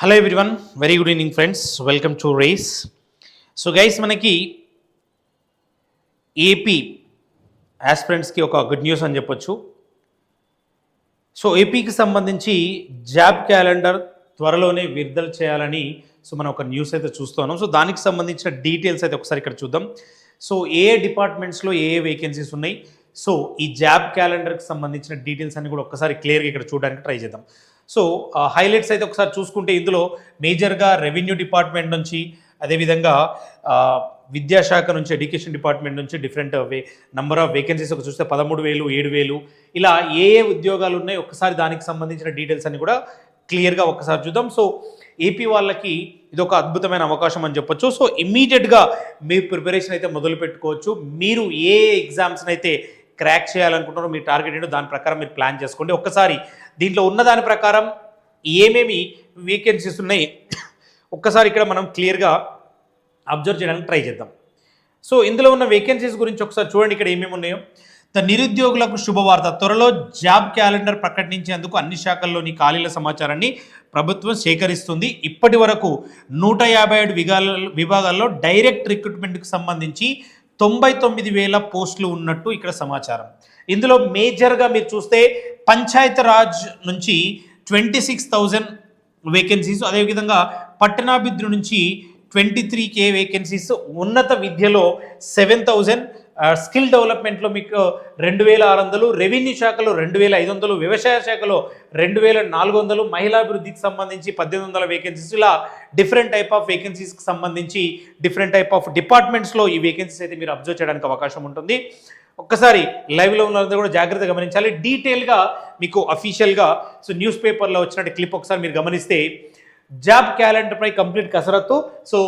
Hello everyone very good evening friends welcome to race so guys మనకి AP యాస్పిరెంట్స్కి ఒక good news అని చెప్పొచ్చు. సో ఏపీకి సంబంధించి జాబ్ క్యాలెండర్ త్వరలోనే విడుదల చేయాలని సో మనం ఒక న్యూస్ అయితే చూస్తున్నాం సో దానికి సంబంధించిన డీటెయిల్స్ అయితే ఒకసారి ఇక్కడ చూద్దాం. సో ఏ డిపార్ట్మెంట్స్లో ఏ ఏ వేకెన్సీస్ ఉన్నాయి? సో ఈ జాబ్ క్యాలెండర్కి సంబంధించిన డీటెయిల్స్ అన్ని కూడా ఒకసారి క్లియర్గా ఇక్కడ చూడడానికి ట్రై చేద్దాం. సో హైలైట్స్ అయితే ఒకసారి చూసుకుంటే ఇందులో మేజర్గా రెవెన్యూ డిపార్ట్మెంట్ నుంచి అదేవిధంగా విద్యాశాఖ నుంచి ఎడ్యుకేషన్ డిపార్ట్మెంట్ నుంచి different way number of vacancies ఒక చూస్తే పదమూడు వేలు ఏడు వేలు ఇలా ఏ ఏ ఉద్యోగాలు ఉన్నాయి ఒకసారి దానికి సంబంధించిన డీటెయిల్స్ అన్ని కూడా క్లియర్గా ఒకసారి చూద్దాం. సో ఏపీ వాళ్ళకి ఇది ఒక అద్భుతమైన అవకాశం అని చెప్పొచ్చు. సో ఇమ్మీడియట్గా మీ ప్రిపరేషన్ అయితే మొదలు పెట్టుకోవచ్చు. మీరు ఏ ఎగ్జామ్స్ని అయితే క్రాక్ చేయాలనుకుంటున్నారో మీ టార్గెట్ ఏంటో దాని ప్రకారం మీరు ప్లాన్ చేసుకోండి. ఒక్కసారి దీంట్లో ఉన్న దాని ప్రకారం ఏమేమి వేకెన్సీస్ ఉన్నాయి ఒక్కసారి ఇక్కడ మనం క్లియర్గా అబ్జర్వ్ చేయడానికి ట్రై చేద్దాం. సో ఇందులో ఉన్న వేకెన్సీస్ గురించి ఒకసారి చూడండి ఇక్కడ ఏమేమి ఉన్నాయో. ద నిరుద్యోగులకు శుభవార్త. త్వరలో జాబ్ క్యాలెండర్ ప్రకటించేందుకు అన్ని శాఖల్లోని ఖాళీల సమాచారాన్ని ప్రభుత్వం సేకరిస్తుంది. ఇప్పటి వరకు నూట యాభై ఏడు విభాగాల్లో డైరెక్ట్ రిక్రూట్మెంట్కి సంబంధించి తొంభై తొమ్మిది వేల పోస్టులు ఉన్నట్టు ఇక్కడ సమాచారం. ఇందులో మేజర్గా మీరు చూస్తే పంచాయత్ రాజ్ నుంచి ట్వంటీ సిక్స్ థౌజండ్ వేకెన్సీస్ అదేవిధంగా పట్టణాభివృద్ధి నుంచి ట్వంటీ త్రీ కే వేకెన్సీస్ ఉన్నత విద్యలో సెవెన్ థౌజండ్ స్కిల్ డెవలప్మెంట్లో మీకు రెండు వేల ఆరు వందలు రెవెన్యూ శాఖలో రెండు వేల ఐదు వందలు వ్యవసాయ శాఖలో రెండు వేల నాలుగు వందలు మహిళాభివృద్ధికి సంబంధించి పద్దెనిమిది వందల వేకెన్సీస్ ఇలా డిఫరెంట్ టైప్ ఆఫ్ వేకెన్సీస్కి సంబంధించి డిఫరెంట్ టైప్ ఆఫ్ డిపార్ట్మెంట్స్లో ఈ వేకెన్సీస్ అయితే మీరు అబ్జర్వ్ చేయడానికి అవకాశం ఉంటుంది. ఒక్కసారి లైవ్లో ఉన్నదంతా కూడా జాగ్రత్తగా గమనించాలి. డీటెయిల్గా మీకు అఫీషియల్గా సో న్యూస్ పేపర్లో వచ్చినట్టు క్లిప్ ఒకసారి మీరు గమనిస్తే జాబ్ క్యాలెండర్పై కంప్లీట్ కసరత్తు. సో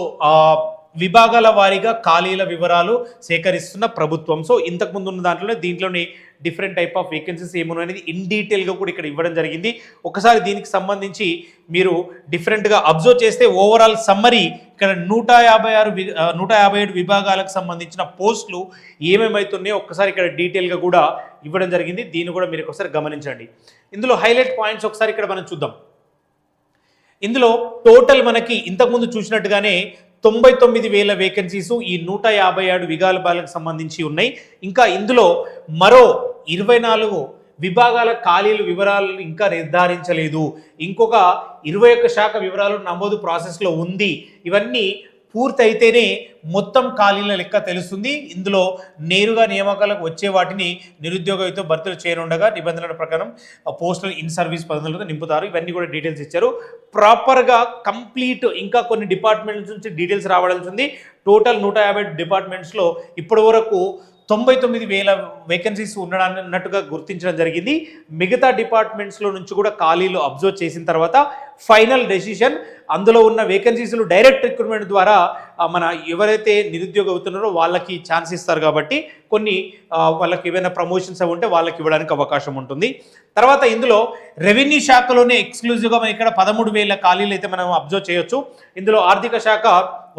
విభాగాల వారీగా ఖాళీల వివరాలు సేకరిస్తున్న ప్రభుత్వం. సో ఇంతకుముందు ఉన్న దాంట్లోనే దీంట్లోని డిఫరెంట్ టైప్ ఆఫ్ వేకెన్సీస్ ఏమున్నాయి అనేది ఇన్ డీటెయిల్గా కూడా ఇక్కడ ఇవ్వడం జరిగింది. ఒకసారి దీనికి సంబంధించి మీరు డిఫరెంట్గా అబ్జర్వ్ చేస్తే ఓవరాల్ సమ్మరీ ఇక్కడ నూట యాభై ఆరు వి- నూట యాభై ఏడు విభాగాలకు సంబంధించిన పోస్టులు ఏమేమవుతున్నాయో ఒక్కసారి ఇక్కడ డీటెయిల్గా కూడా ఇవ్వడం జరిగింది. దీన్ని కూడా మీరు ఒకసారి గమనించండి. ఇందులో హైలైట్ పాయింట్స్ ఒకసారి ఇక్కడ మనం చూద్దాం. ఇందులో టోటల్ మనకి ఇంతకుముందు చూసినట్టుగానే తొంభై తొమ్మిది వేల వేకెన్సీసు ఈ నూట యాభై ఏడు విభాగాలకు సంబంధించి ఉన్నాయి. ఇంకా ఇందులో మరో ఇరవై నాలుగు విభాగాల ఖాళీలు వివరాలు ఇంకా నిర్ధారించలేదు. ఇంకొక ఇరవై ఒక్క శాఖ వివరాలు నమోదు ప్రాసెస్లో ఉంది. ఇవన్నీ పూర్తయితేనే మొత్తం ఖాళీల లెక్క తెలుస్తుంది. ఇందులో నేరుగా నియామకాలకు వచ్చే వాటిని నిరుద్యోగంతో భర్తీలు చేయనుండగా నిబంధనల ప్రకారం పోస్టల్ ఇన్ సర్వీస్ పదవులతో నింపుతారు. ఇవన్నీ కూడా డీటెయిల్స్ ఇచ్చారు. ప్రాపర్గా కంప్లీట్ ఇంకా కొన్ని డిపార్ట్మెంట్స్ నుంచి డీటెయిల్స్ రావాల్సి ఉంది. టోటల్ నూట యాభై డిపార్ట్మెంట్స్లో ఇప్పటి వరకు తొంభై తొమ్మిది వేల వేకెన్సీస్ ఉండడాన్ని ఉన్నట్టుగా గుర్తించడం జరిగింది. మిగతా డిపార్ట్మెంట్స్లో నుంచి కూడా ఖాళీలు అబ్జర్వ్ చేసిన తర్వాత ఫైనల్ డెసిషన్. అందులో ఉన్న వేకెన్సీస్లు డైరెక్ట్ రిక్రూట్మెంట్ ద్వారా మన ఎవరైతే నిరుద్యోగ అవుతున్నారో వాళ్ళకి ఛాన్స్ ఇస్తారు కాబట్టి కొన్ని వాళ్ళకి ఏమైనా ప్రమోషన్స్ అవి ఉంటే వాళ్ళకి ఇవ్వడానికి అవకాశం ఉంటుంది. తర్వాత ఇందులో రెవెన్యూ శాఖలోనే ఎక్స్క్లూజివ్గా మనం ఇక్కడ పదమూడు వేల ఖాళీలు అయితే మనం అబ్జర్వ్ చేయొచ్చు. ఇందులో ఆర్థిక శాఖ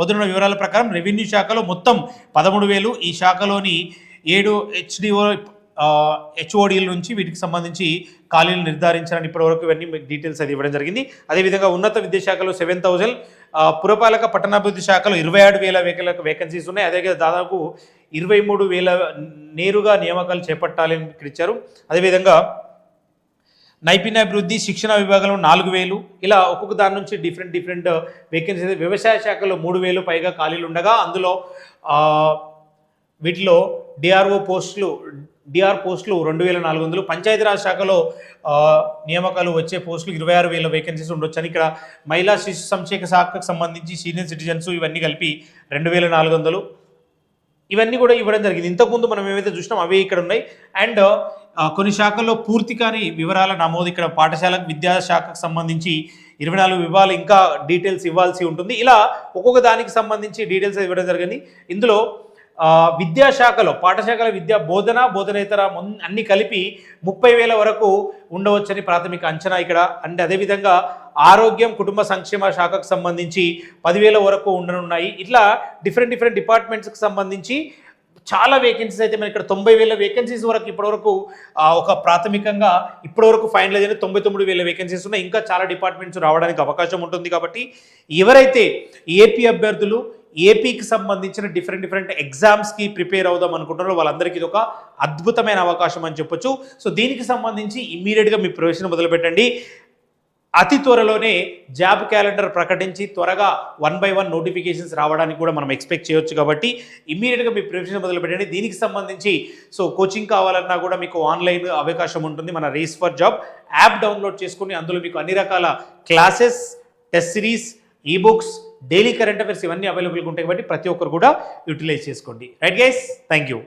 వదిలిన వివరాల ప్రకారం రెవెన్యూ శాఖలో మొత్తం పదమూడు వేలు ఈ శాఖలోని ఏడు హెచ్డిఓ హెచ్ఓడీల నుంచి వీటికి సంబంధించి ఖాళీలు నిర్ధారించాలని ఇప్పటివరకు ఇవన్నీ మీకు డీటెయిల్స్ అది ఇవ్వడం జరిగింది. అదేవిధంగా ఉన్నత విద్యాశాఖలో సెవెన్ థౌజండ్ పురపాలక పట్టణాభివృద్ధి శాఖలో ఇరవై ఏడు వేల వేకలకు వేకెన్సీస్ ఉన్నాయి. అదేవిధంగా దాదాపు ఇరవై మూడు వేల నేరుగా నియామకాలు చేపట్టాలని ఇక్కడ ఇచ్చారు. అదేవిధంగా నైపుణ్యాభివృద్ధి శిక్షణ విభాగంలో నాలుగు వేలు ఇలా ఒక్కొక్క దాని నుంచి డిఫరెంట్ డిఫరెంట్ వేకెన్సీ వ్యవసాయ శాఖలో మూడు వేలు పైగా ఖాళీలు ఉండగా అందులో వీటిలో డిఆర్ఓ పోస్టులు డిఆర్ పోస్టులు రెండు వేల నాలుగు వందలు. పంచాయతీరాజ్ శాఖలో నియామకాలు వచ్చే పోస్టులు ఇరవై ఆరు వేల వేకెన్సీస్ ఉండొచ్చని ఇక్కడ మహిళా శిశు సంక్షేమ శాఖకు సంబంధించి సీనియర్ సిటిజన్స్ ఇవన్నీ కలిపి రెండు వేల నాలుగు వందలు. ఇవన్నీ కూడా ఇవ్వడం జరిగింది. ఇంతకుముందు మనం ఏమైతే చూసినాం అవే ఇక్కడ ఉన్నాయి. అండ్ కొన్ని శాఖల్లో పూర్తి కాని వివరాల నమోదు ఇక్కడ పాఠశాలకు విద్యాశాఖకు సంబంధించి ఇరవై నాలుగు విభాగాలు ఇంకా డీటెయిల్స్ ఇవ్వాల్సి ఉంటుంది. ఇలా ఒక్కొక్క దానికి సంబంధించి డీటెయిల్స్ ఇవ్వడం జరిగింది. ఇందులో విద్యాశాఖలో పాఠశాఖల విద్యా బోధన బోధనేతర అన్ని కలిపి ముప్పై వేల వరకు ఉండవచ్చని ప్రాథమిక అంచనా ఇక్కడ. అండ్ అదేవిధంగా ఆరోగ్యం కుటుంబ సంక్షేమ శాఖకు సంబంధించి పదివేల వరకు ఉండనున్నాయి. ఇట్లా డిఫరెంట్ డిఫరెంట్ డిపార్ట్మెంట్స్కి సంబంధించి చాలా వేకెన్సీస్ అయితే మనం ఇక్కడ తొంభై వేల వేకెన్సీస్ వరకు ఇప్పటివరకు ఒక ప్రాథమికంగా ఇప్పటివరకు ఫైనలైజ్ అయిన తొంభై తొమ్మిది వేల వేకెన్సీస్ ఉన్నాయి. ఇంకా చాలా డిపార్ట్మెంట్స్ రావడానికి అవకాశం ఉంటుంది కాబట్టి ఎవరైతే ఏపీ అభ్యర్థులు ఏపీకి సంబంధించిన డిఫరెంట్ డిఫరెంట్ ఎగ్జామ్స్కి ప్రిపేర్ అవుదాం అనుకుంటున్నారు వాళ్ళందరికీ ఇది ఒక అద్భుతమైన అవకాశం అని చెప్పొచ్చు. సో దీనికి సంబంధించి ఇమ్మీడియట్గా మీ ప్రవేశం మొదలుపెట్టండి. అతి త్వరలోనే జాబ్ క్యాలెండర్ ప్రకటించి త్వరగా వన్ బై వన్ నోటిఫికేషన్స్ రావడానికి కూడా మనం ఎక్స్పెక్ట్ చేయొచ్చు కాబట్టి ఇమ్మీడియట్గా మీ ప్రిపరేషన్ మొదలుపెట్టండి. దీనికి సంబంధించి సో కోచింగ్ కావాలన్నా కూడా మీకు ఆన్లైన్ అవకాశం ఉంటుంది. మన race for job app download చేసుకుని అందులో మీకు అన్ని రకాల classes test series ebooks daily current affairs ఇవన్నీ అవైలబుల్గా ఉంటాయి కాబట్టి ప్రతి ఒక్కరు కూడా యూటిలైజ్ చేసుకోండి. Right guys thank you